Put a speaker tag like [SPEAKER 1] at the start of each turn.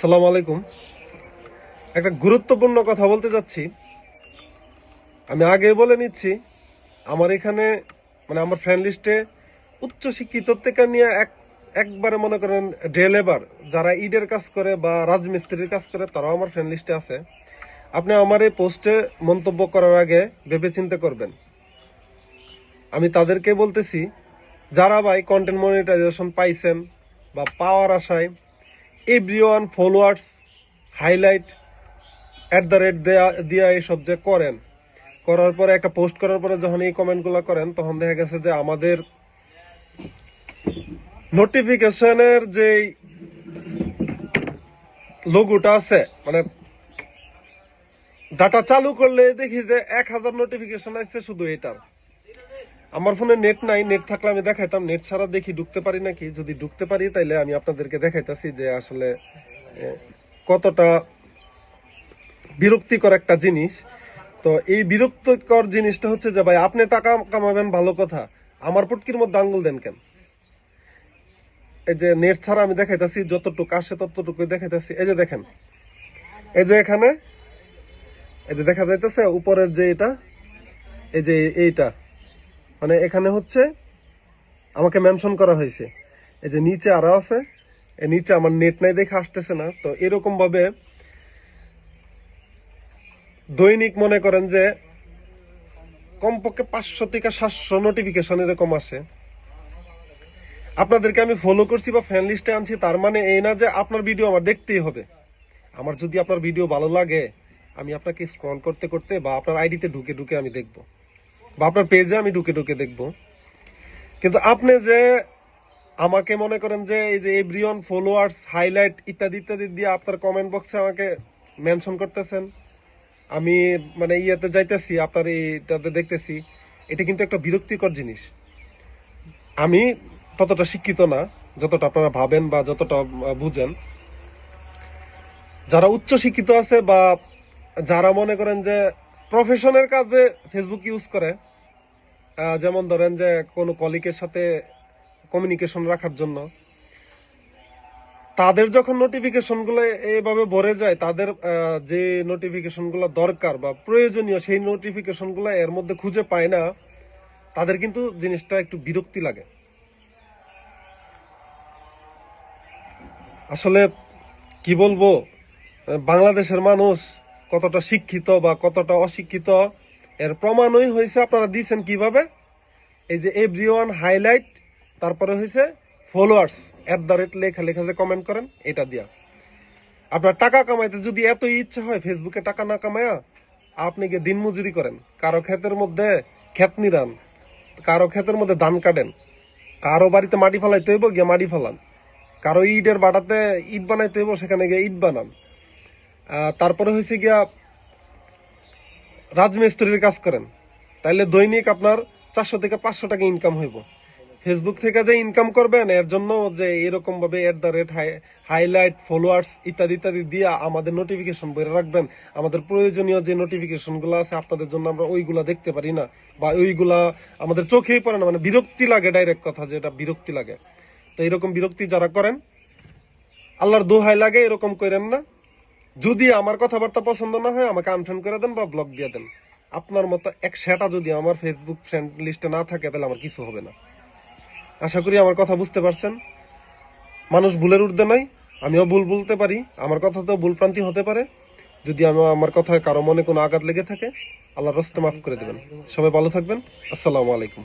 [SPEAKER 1] সালাম আলাইকুম একটা গুরুত্বপূর্ণ কথা বলতে যাচ্ছি। আমি আগে বলে নিচ্ছি, আমার এখানে মানে আমার ফ্রেন্ড লিস্টে উচ্চ শিক্ষিত থেকে নিয়ে এক, একবারে মনে করেন ডে লেবার যারা ইডের কাজ করে বা রাজমিস্ত্রির কাজ করে, তারাও আমার ফ্রেন্ড লিস্টে আছে। আপনি আমার এই পোস্টে মন্তব্য করার আগে ভেবে চিন্তা করবেন। আমি তাদেরকে বলতেছি, যারা ভাই কন্টেন্ট মনিটাইজেশন পাইছেন বা পাওয়ার আশায় every one followers highlight at the rate দেয়া দিয়া এইসব যে করেন। করার পরে, একটা পোস্ট করার পরে যখন এই কমেন্টগুলো করেন, তখন দেখা গেছে যে আমাদের নোটিফিকেশনের যে লোগোটা আছে মানে ডাটা চালু করলে দেখি যে এক হাজার নোটিফিকেশন আসছে শুধু এটার। আমার ফোনে নেট নাই নেট থাকলে আমি দেখাইতাম নেট ছাড়া দেখি ঢুকতে পারি নাকি? যদি ঢুকতে পারি, তাইলে আমি আপনাদেরকে দেখাইতাছি যে আসলে কতটা বিরক্তিকর একটা জিনিস। তো এই বিরক্তিকর জিনিসটা হচ্ছে যে, ভাই, আপনি টাকা কামাবেন ভালো কথা, আমার পুটকির মধ্যে আঙ্গুল দেন কেন? এই যে নেট ছাড়া আমি দেখাইতাছি, যতটুকু আসে ততটুকু দেখাইতাছি। এই যে দেখেন, এই যে এখানে, এই যে দেখা যাইতেছে, উপরের যে এটা, এই যে এইটা মানে এখানে হচ্ছে আমাকে মেনশন করা হয়েছে। এই যে নিচে আরও আছে। নিচে আমার নেট নাই দেখে আসতেছে না। তো এরকম ভাবে দৈনিক মনে করেন যে কমপক্ষে পাঁচশো থেকে সাতশো নোটিফিকেশন এরকম আসে। আপনাদেরকে আমি ফলো করছি বা ফ্যান লিস্টে আনছি, তার মানে এই না যে আপনার ভিডিও আমার দেখতেই হবে। আমার যদি আপনার ভিডিও ভালো লাগে, আমি আপনাকে স্ক্রল করতে করতে বা আপনার আইডিতে ঢুকে ঢুকে আমি দেখব। বা আপনার পেজে আমি ঢুকে ঢুকে দেখব। কিন্তু আপনি যে আমাকে মনে করেন যে এই যে এভরিওয়ান ফলোয়ার্স হাইলাইট ইত্যাদি ইত্যাদি দিয়ে আপনার কমেন্ট বক্সে আমাকে মেনশন করতেছেন, আমি মানে ইয়েতে যাইতেছি, আপনার এইটাতে দেখতেছি, এটা কিন্তু একটা বিরক্তিকর জিনিস। আমি ততটা শিক্ষিত না, যতটা আপনারা ভাবেন বা যতটা বুঝেন। যারা উচ্চ শিক্ষিত আছে বা যারা মনে করেন যে প্রফেশনের কাজে ফেসবুক ইউজ করে যেমন ধরেন যে কোনো কলিকের সাথে কমিউনিকেশন রাখার জন্য, তাদের যখন নোটিফিকেশনগুলো এইভাবে ভরে যায়, তাদের যে নোটিফিকেশনগুলো দরকার বা প্রয়োজনীয় সেই নোটিফিকেশনগুলো এর মধ্যে খুঁজে পায় না, তাদের কিন্তু জিনিসটা একটু বিরক্তি লাগে। আসলে কি বলব, বাংলাদেশের মানুষ কতটা শিক্ষিত বা কতটা অশিক্ষিত এর প্রমাণই হয়েছে, আপনারা দিয়েছেন কীভাবে? এই যে এভরি ওয়ান হাইলাইট তারপরে হয়েছে ফলোয়ার্স এট দ্য রেট লেখা লেখা যে কমেন্ট করেন, এটা দিয়া। আপনার টাকা কামাইতে যদি এত ইচ্ছা হয় ফেসবুকে টাকা না কামায়া, আপনি গিয়ে দিন মজুরি করেন। কারও ক্ষেতের মধ্যে ক্ষেত নিরান, কারও ক্ষেতের মধ্যে ধান কাটেন, কারও বাড়িতে মাটি ফেলাইতে হইব, গিয়ে মাটি ফেলান। কারও ইটের বাটাতে ইট বানাইতে হইব, সেখানে গিয়ে ইট বানান। তারপরে হয়েছে গিয়া রাজমিস্ত্রির কাজ করেন। তাইলে দৈনিক আপনার চারশো থেকে পাঁচশো টাকা ইনকাম হইব। ফেসবুক থেকে যে ইনকাম করবেন, এর জন্য যে এরকম ভাবে at the rate highlight followers ইত্যাদি ইত্যাদি দিয়ে আমাদের নোটিফিকেশন বইরে রাখবেন। আমাদের প্রয়োজনীয় যে নোটিফিকেশনগুলো আছে, আপনাদের জন্য আমরা ওইগুলা দেখতে পারি না। বা ওইগুলা আমাদের চোখেই পড়ে না। মানে বিরক্তি লাগে ডাইরেক্ট কথা যেটা বিরক্তি লাগে। তো এরকম বিরক্তি যারা করেন, আল্লাহর দোহাই লাগে, এরকম করেন না। যদি আমার কথাবার্তা পছন্দ না হয়, আমাকে আনফ্রেন্ড করে দেন বা ব্লক দিয়ে দেন। আপনার মতো এক সেটা যদি আমার ফেসবুক ফ্রেন্ড লিস্টে না থাকে, তাহলে আমার কিছু হবে না। আশা করি আমার কথা বুঝতে পারছেন। মানুষ ভুলের ঊর্ধ্বে নাই, আমিও ভুল বলতে পারি, আমার কথাতেও ভুল প্রান্তি হতে পারে। যদি আমি আমার কথায় কারও মনে কোনো আঘাত লেগে থাকে আল্লাহ রস্তে মাফ করে দেবেন। সবাই ভালো থাকবেন। আসসালামু আলাইকুম।